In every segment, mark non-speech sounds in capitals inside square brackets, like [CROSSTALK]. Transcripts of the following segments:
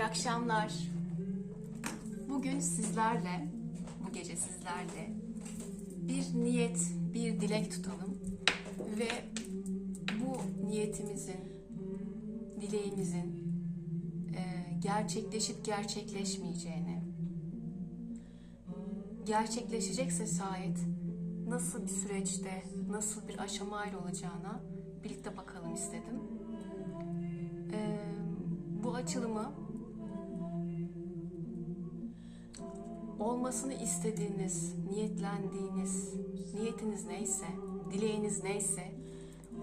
İyi akşamlar. Bugün sizlerle, bu gece sizlerle bir niyet, bir dilek tutalım ve bu niyetimizin, dileğimizin e, gerçekleşip gerçekleşmeyeceğini, gerçekleşecekse şayet nasıl bir süreçte, nasıl bir aşamayla olacağına birlikte bakalım istedim. E, bu açılımı olmasını istediğiniz, niyetlendiğiniz, niyetiniz neyse, dileğiniz neyse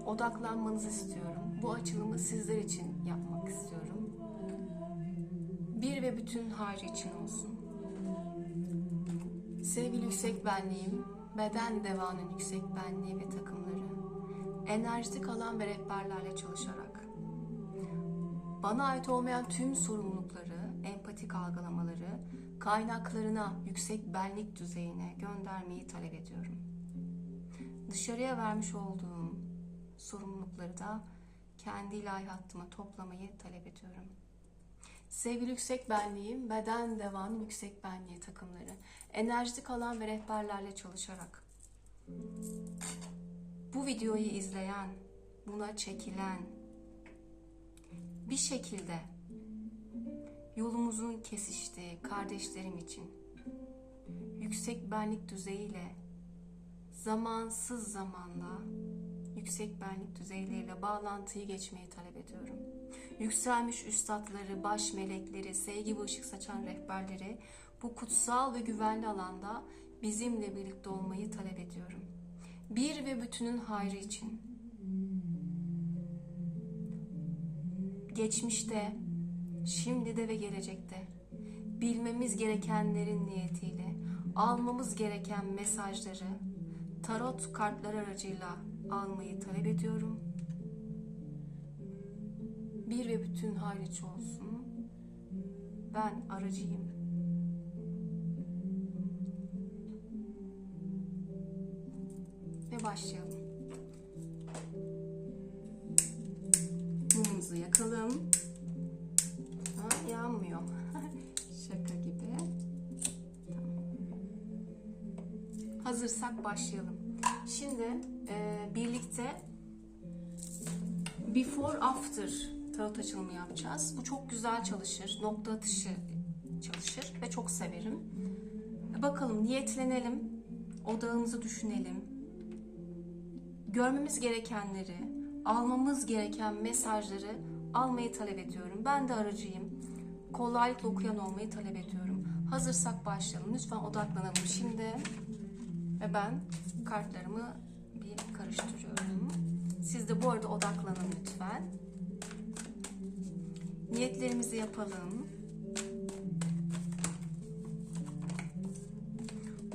odaklanmanızı istiyorum. Bu açılımı sizler için yapmak istiyorum. Bir ve bütün hayrı için olsun. Sevgili yüksek benliğim, beden devanın yüksek benliği ve takımları, enerjik alan ve rehberlerle çalışarak bana ait olmayan tüm sorumlulukları, empatik algılamaları kaynaklarına, yüksek benlik düzeyine göndermeyi talep ediyorum. Dışarıya vermiş olduğum sorumlulukları da kendi ilahi hattıma toplamayı talep ediyorum. Sevgili yüksek benliğim, beden devanı yüksek benliği takımları, enerjik alan ve rehberlerle çalışarak bu videoyu izleyen, buna çekilen, bir şekilde yolumuzun kesiştiği kardeşlerim için yüksek benlik düzeyiyle zamansız zamanla yüksek benlik düzeyleriyle bağlantıyı geçmeyi talep ediyorum. Yükselmiş üstadları, baş melekleri, sevgi ve ışık saçan rehberleri bu kutsal ve güvenli alanda bizimle birlikte olmayı talep ediyorum. Bir ve bütünün hayrı için geçmişte, şimdi de ve gelecekte bilmemiz gerekenlerin niyetiyle almamız gereken mesajları tarot kartları aracıyla almayı talep ediyorum. Bir ve bütün hariç olsun. Ben aracıyım. Ve başlayalım. Hazırsak başlayalım. Şimdi e, birlikte before after tarot açılımı yapacağız. Bu çok güzel çalışır. Nokta atışı çalışır ve çok severim. Bakalım niyetlenelim. Odağımızı düşünelim. Görmemiz gerekenleri, almamız gereken mesajları almayı talep ediyorum. Ben de aracıyım. Kolaylıkla okuyan olmayı talep ediyorum. Hazırsak başlayalım. Lütfen odaklanalım şimdi. Ve ben kartlarımı bir karıştırıyorum. Siz de bu arada odaklanın lütfen. Niyetlerimizi yapalım.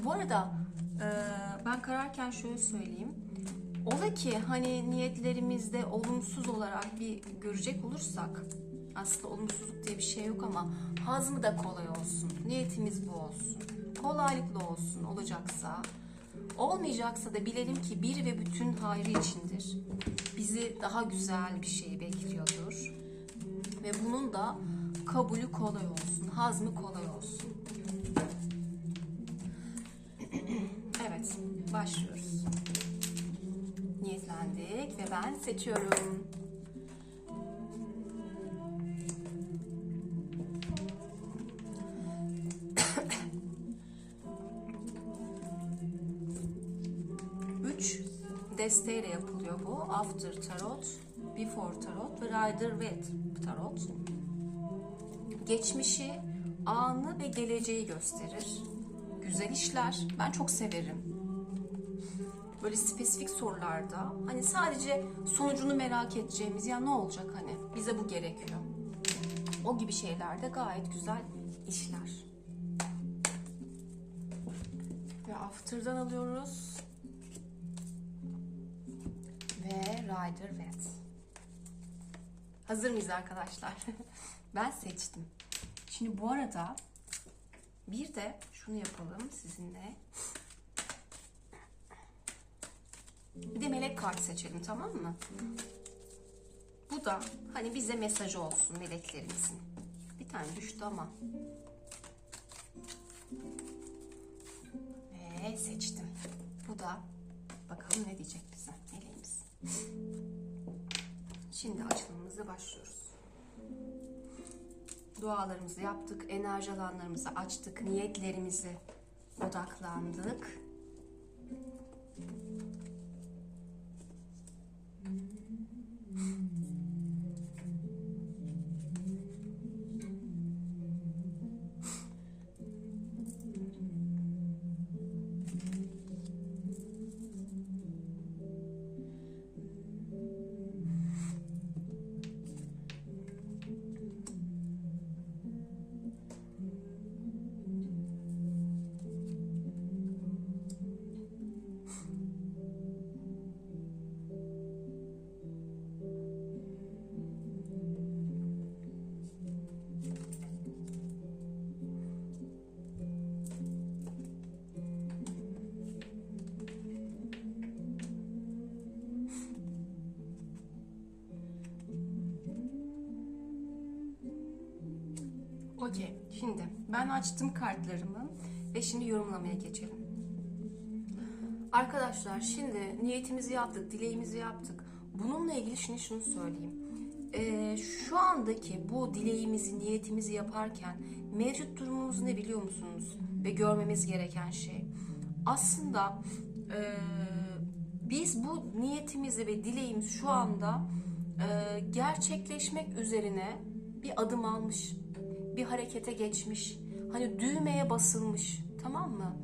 Bu arada e, ben kararken şöyle söyleyeyim. Ola ki hani niyetlerimizde olumsuz olarak bir görecek olursak aslında olumsuzluk diye bir şey yok ama hazmı da kolay olsun. Niyetimiz bu olsun. Kolaylıkla olsun olacaksa. Olmayacaksa da bilelim ki bir ve bütün hayrı içindir. Bizi daha güzel bir şey bekliyordur. Ve bunun da kabulü kolay olsun, hazmı kolay olsun. [CLEARS THROAT] evet, başlıyoruz. Niyetlendik ve ben seçiyorum. Desteğiyle yapılıyor bu. After Tarot, Before Tarot ve Rider Waite Tarot. Geçmişi, anı ve geleceği gösterir. Güzel işler. Ben çok severim. Böyle spesifik sorularda hani sadece sonucunu merak edeceğimiz ya ne olacak hani bize bu gerekiyor. O gibi şeylerde gayet güzel işler. Ve after'dan alıyoruz. Ve Rider Vet. Hazır mıyız arkadaşlar? [LAUGHS] ben seçtim. Şimdi bu arada bir de şunu yapalım sizinle. Bir de melek kartı seçelim tamam mı? Bu da hani bize mesajı olsun meleklerimizin. Bir Yani düştü ama. Ve seçtim. Bu da bakalım ne diyecek. Şimdi açılımımıza başlıyoruz. Dualarımızı yaptık, enerji alanlarımızı açtık, niyetlerimizi odaklandık. Okey. Şimdi ben açtım kartlarımı ve şimdi yorumlamaya geçelim. Arkadaşlar şimdi niyetimizi yaptık, dileğimizi yaptık. Bununla ilgili şunu şunu söyleyeyim. Ee, şu andaki bu dileğimizi, niyetimizi yaparken mevcut durumumuz ne biliyor musunuz? Ve görmemiz gereken şey. Aslında e, biz bu niyetimizi ve dileğimiz şu anda e, gerçekleşmek üzerine bir adım almış, bir harekete geçmiş. Hani düğmeye basılmış, tamam mı?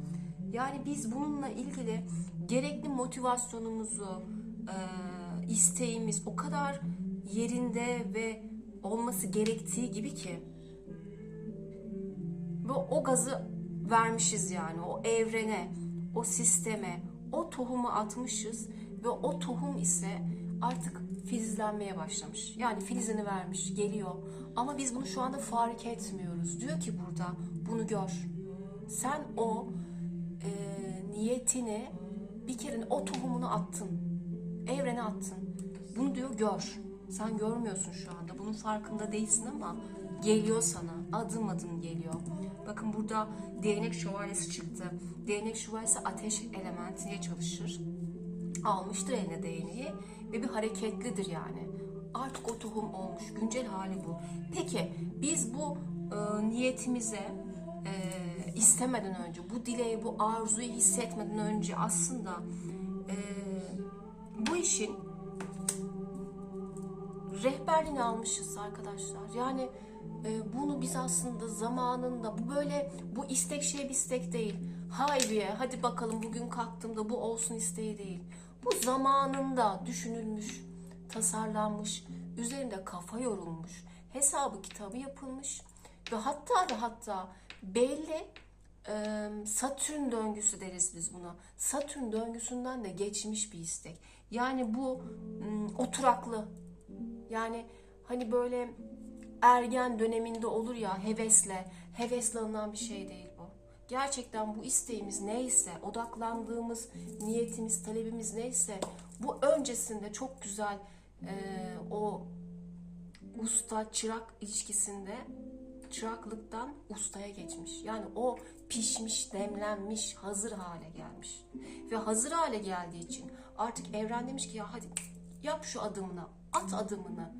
Yani biz bununla ilgili gerekli motivasyonumuzu, e, isteğimiz o kadar yerinde ve olması gerektiği gibi ki ve o gazı vermişiz yani o evrene, o sisteme, o tohumu atmışız ve o tohum ise artık filizlenmeye başlamış. Yani filizini vermiş, geliyor. Ama biz bunu şu anda fark etmiyoruz. Diyor ki burada bunu gör. Sen o e, niyetini bir kere o tohumunu attın. Evrene attın. Bunu diyor gör. Sen görmüyorsun şu anda. Bunun farkında değilsin ama geliyor sana. Adım adım geliyor. Bakın burada değnek şövalyesi çıktı. Değnek şövalyesi ateş elementiyle çalışır. Almıştır eline değneği ve bir hareketlidir yani. Artık o tohum olmuş. Güncel hali bu. Peki biz bu e, niyetimize e, istemeden önce, bu dileği, bu arzuyu hissetmeden önce aslında e, bu işin rehberliğini almışız arkadaşlar. Yani e, bunu biz aslında zamanında bu böyle bu istek şey bir istek değil. Hayriye hadi bakalım bugün kalktığımda bu olsun isteği değil. Bu zamanında düşünülmüş, tasarlanmış, üzerinde kafa yorulmuş, hesabı kitabı yapılmış ve hatta ve hatta belli e, Satürn döngüsü deriz biz buna. Satürn döngüsünden de geçmiş bir istek. Yani bu m, oturaklı. Yani hani böyle ergen döneminde olur ya hevesle, hevesle alınan bir şey değil. Gerçekten bu isteğimiz neyse, odaklandığımız niyetimiz, talebimiz neyse bu öncesinde çok güzel e, o usta çırak ilişkisinde çıraklıktan ustaya geçmiş. Yani o pişmiş, demlenmiş, hazır hale gelmiş. Ve hazır hale geldiği için artık evren demiş ki ya hadi yap şu adımını, at adımını.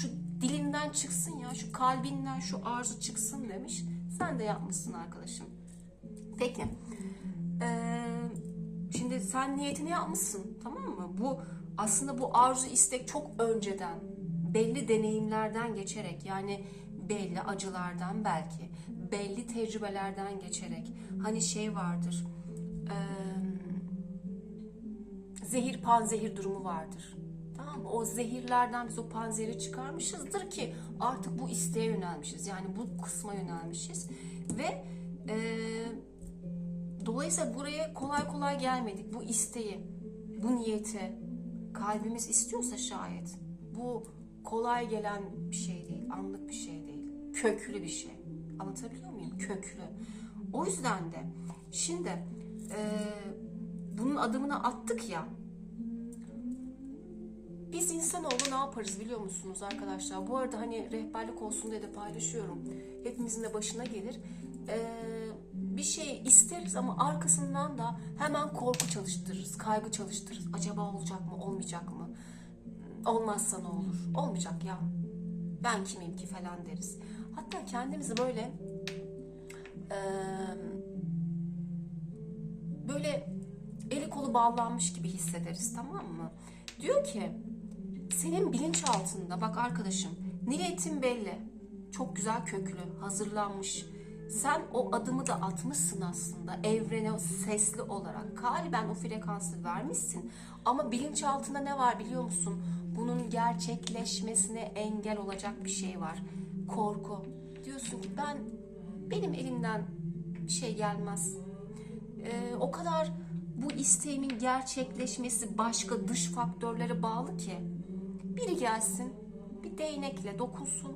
Şu dilinden çıksın ya, şu kalbinden şu arzu çıksın demiş. Sen de yapmışsın arkadaşım. Peki. Ee, şimdi sen niyetini yapmışsın tamam mı? Bu aslında bu arzu istek çok önceden belli deneyimlerden geçerek yani belli acılardan belki belli tecrübelerden geçerek hani şey vardır e, zehir panzehir durumu vardır tamam mı? O zehirlerden biz o panzehiri çıkarmışızdır ki artık bu isteğe yönelmişiz yani bu kısma yönelmişiz ve e, dolayısıyla buraya kolay kolay gelmedik bu isteği bu niyeti kalbimiz istiyorsa şayet bu kolay gelen bir şey değil, anlık bir şey değil. Köklü bir şey. Anlatabiliyor muyum? Köklü. O yüzden de şimdi e, bunun adımını attık ya Biz insanoğlu ne yaparız biliyor musunuz arkadaşlar? Bu arada hani rehberlik olsun diye de paylaşıyorum. Hepimizin de başına gelir. Ee, bir şey isteriz ama arkasından da hemen korku çalıştırırız, kaygı çalıştırırız. Acaba olacak mı, olmayacak mı? Olmazsa ne olur? Olmayacak ya. Ben kimim ki falan deriz. Hatta kendimizi böyle eee, böyle eli kolu bağlanmış gibi hissederiz tamam mı? Diyor ki senin bilinçaltında bak arkadaşım niyetin belli. Çok güzel köklü, hazırlanmış. Sen o adımı da atmışsın aslında evrene sesli olarak. Kalben o frekansı vermişsin. Ama bilinçaltında ne var biliyor musun? Bunun gerçekleşmesine engel olacak bir şey var. Korku. Diyorsun ki ben benim elimden bir şey gelmez. Ee, o kadar bu isteğimin gerçekleşmesi başka dış faktörlere bağlı ki. Biri gelsin, bir değnekle dokunsun,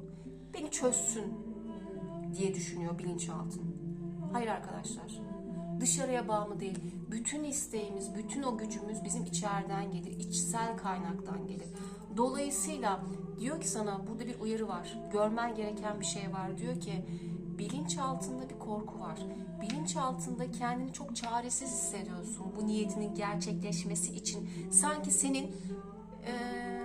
beni çözsün diye düşünüyor bilinçaltın. Hayır arkadaşlar. Dışarıya bağımlı değil. Bütün isteğimiz, bütün o gücümüz bizim içeriden gelir. içsel kaynaktan gelir. Dolayısıyla diyor ki sana burada bir uyarı var. Görmen gereken bir şey var. Diyor ki bilinçaltında bir korku var. Bilinçaltında kendini çok çaresiz hissediyorsun bu niyetinin gerçekleşmesi için. Sanki senin eee,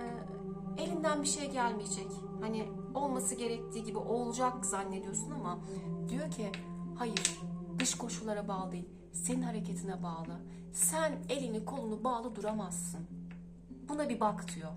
elinden bir şey gelmeyecek. Hani olması gerektiği gibi olacak zannediyorsun ama diyor ki hayır dış koşullara bağlı değil. Senin hareketine bağlı. Sen elini kolunu bağlı duramazsın. Buna bir bak diyor.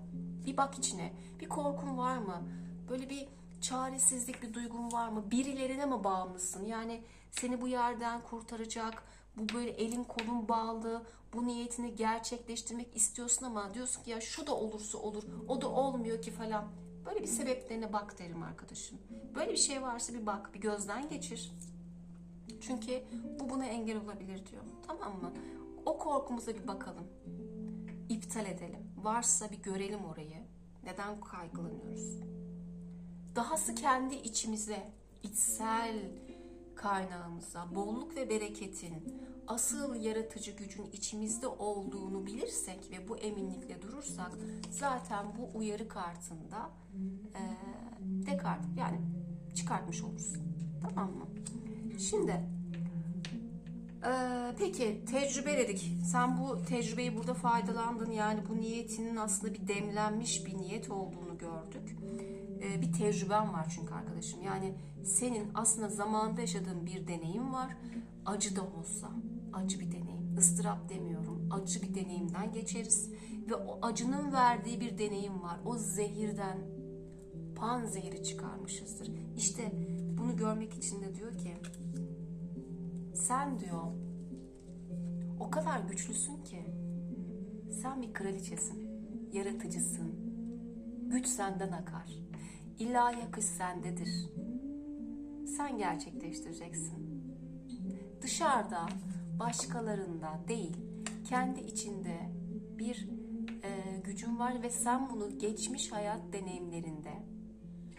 Bir bak içine. Bir korkun var mı? Böyle bir çaresizlik bir duygun var mı? Birilerine mi bağımlısın? Yani seni bu yerden kurtaracak, bu böyle elin kolun bağlı, bu niyetini gerçekleştirmek istiyorsun ama diyorsun ki ya şu da olursa olur, o da olmuyor ki falan. Böyle bir sebeplerine bak derim arkadaşım. Böyle bir şey varsa bir bak, bir gözden geçir. Çünkü bu buna engel olabilir diyor. Tamam mı? O korkumuza bir bakalım. İptal edelim. Varsa bir görelim orayı. Neden kaygılanıyoruz? Dahası kendi içimize, içsel kaynağımıza, bolluk ve bereketin, asıl yaratıcı gücün içimizde olduğunu bilirsek ve bu eminlikle durursak zaten bu uyarı kartında e, dekart yani çıkartmış oluruz. Tamam mı? Şimdi ee, peki tecrübe dedik. Sen bu tecrübeyi burada faydalandın. Yani bu niyetinin aslında bir demlenmiş bir niyet olduğunu gördük. Ee, bir tecrüben var çünkü arkadaşım. Yani senin aslında zamanda yaşadığın bir deneyim var. Acı da olsa. Acı bir deneyim. ıstırap demiyorum. Acı bir deneyimden geçeriz. Ve o acının verdiği bir deneyim var. O zehirden pan zehri çıkarmışızdır. İşte bunu görmek için de diyor ki sen diyor o kadar güçlüsün ki sen bir kraliçesin, yaratıcısın. Güç senden akar. İlahi akış sendedir. Sen gerçekleştireceksin. Dışarıda, başkalarında değil, kendi içinde bir e, gücün var ve sen bunu geçmiş hayat deneyimlerinde,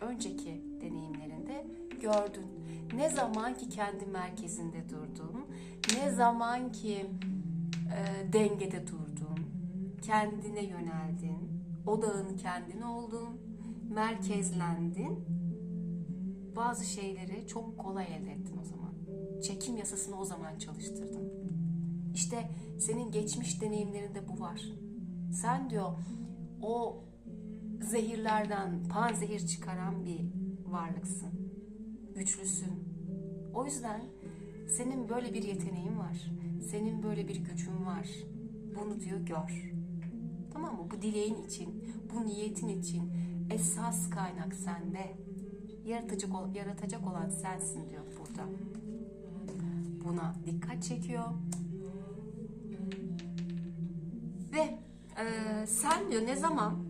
önceki deneyimlerinde gördün. Ne zaman ki kendi merkezinde durdun, ne zaman ki e, dengede durdun, kendine yöneldin, odağın kendin oldun, merkezlendin, bazı şeyleri çok kolay elde ettin o zaman. Çekim yasasını o zaman çalıştırdın. İşte senin geçmiş deneyimlerinde bu var. Sen diyor o zehirlerden pan zehir çıkaran bir varlıksın. Güçlüsün. O yüzden senin böyle bir yeteneğin var. Senin böyle bir gücün var. Bunu diyor gör. Tamam mı? Bu dileğin için, bu niyetin için esas kaynak sende. Yaratacak, ol- yaratacak olan sensin diyor burada. Buna dikkat çekiyor. Ve e, sen diyor ne zaman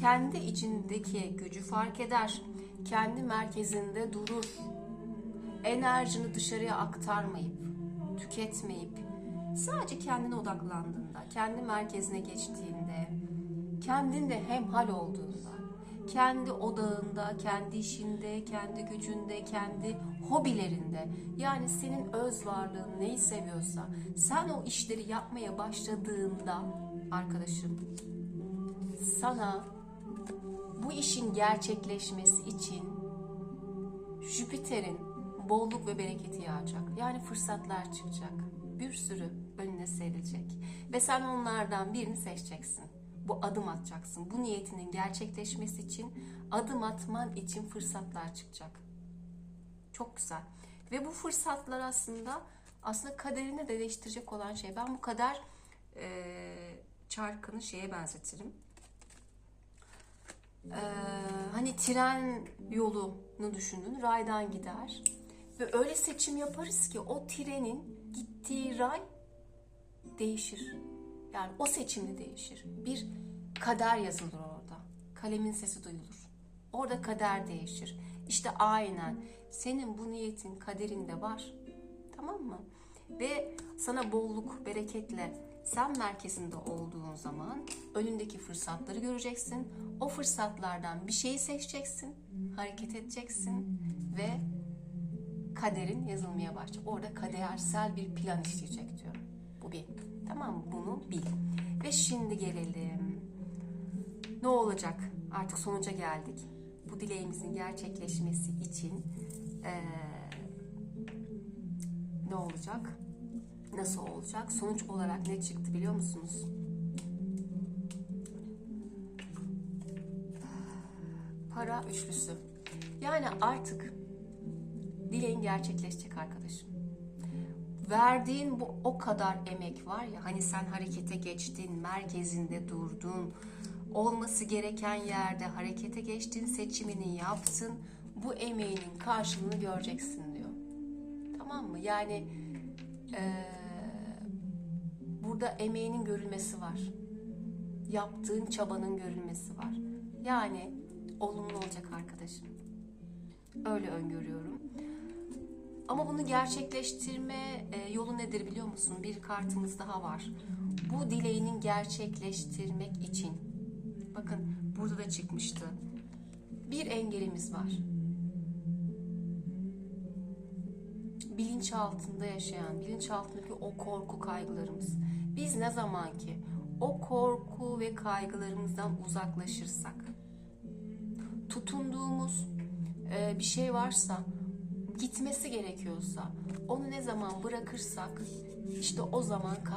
kendi içindeki gücü fark eder, kendi merkezinde durur, enerjini dışarıya aktarmayıp, tüketmeyip, sadece kendine odaklandığında, kendi merkezine geçtiğinde, kendinde hemhal olduğunda, kendi odağında, kendi işinde, kendi gücünde, kendi hobilerinde, yani senin öz varlığın neyi seviyorsa, sen o işleri yapmaya başladığında arkadaşım, sana bu işin gerçekleşmesi için Jüpiter'in bolluk ve bereketi yağacak. Yani fırsatlar çıkacak. Bir sürü önüne serilecek. Ve sen onlardan birini seçeceksin. Bu adım atacaksın. Bu niyetinin gerçekleşmesi için adım atman için fırsatlar çıkacak. Çok güzel. Ve bu fırsatlar aslında aslında kaderini de değiştirecek olan şey. Ben bu kader eee çarkını şeye benzetirim. Eee, hani tren yolunu düşünün. Raydan gider. Ve öyle seçim yaparız ki o trenin gittiği ray değişir. Yani o seçimde değişir. Bir kader yazılır orada. Kalemin sesi duyulur. Orada kader değişir. İşte aynen senin bu niyetin kaderinde var. Tamam mı? Ve sana bolluk, bereketle sen merkezinde olduğun zaman önündeki fırsatları göreceksin. O fırsatlardan bir şeyi seçeceksin, hareket edeceksin ve kaderin yazılmaya başlayacak. Orada kadersel bir plan işleyecek diyor. Bu bir. Tamam? Bunu bil. Ve şimdi gelelim. Ne olacak? Artık sonuca geldik. Bu dileğimizin gerçekleşmesi için eee, ne olacak? Nasıl olacak? Sonuç olarak ne çıktı biliyor musunuz? Para üçlüsü. Yani artık dileğin gerçekleşecek arkadaşım. Verdiğin bu o kadar emek var ya hani sen harekete geçtin, merkezinde durdun, olması gereken yerde harekete geçtin, seçimini yaptın. Bu emeğinin karşılığını göreceksin diyor. Tamam mı? Yani eee, burada emeğinin görülmesi var. Yaptığın çabanın görülmesi var. Yani olumlu olacak arkadaşım. Öyle öngörüyorum. Ama bunu gerçekleştirme e, yolu nedir biliyor musun? Bir kartımız daha var. Bu dileğinin gerçekleştirmek için. Bakın burada da çıkmıştı. Bir engelimiz var. Bilinç altında yaşayan, bilinç altındaki o korku kaygılarımız. Biz ne zaman ki o korku ve kaygılarımızdan uzaklaşırsak, tutunduğumuz e, bir şey varsa, gitmesi gerekiyorsa, onu ne zaman bırakırsak, işte o zaman karşı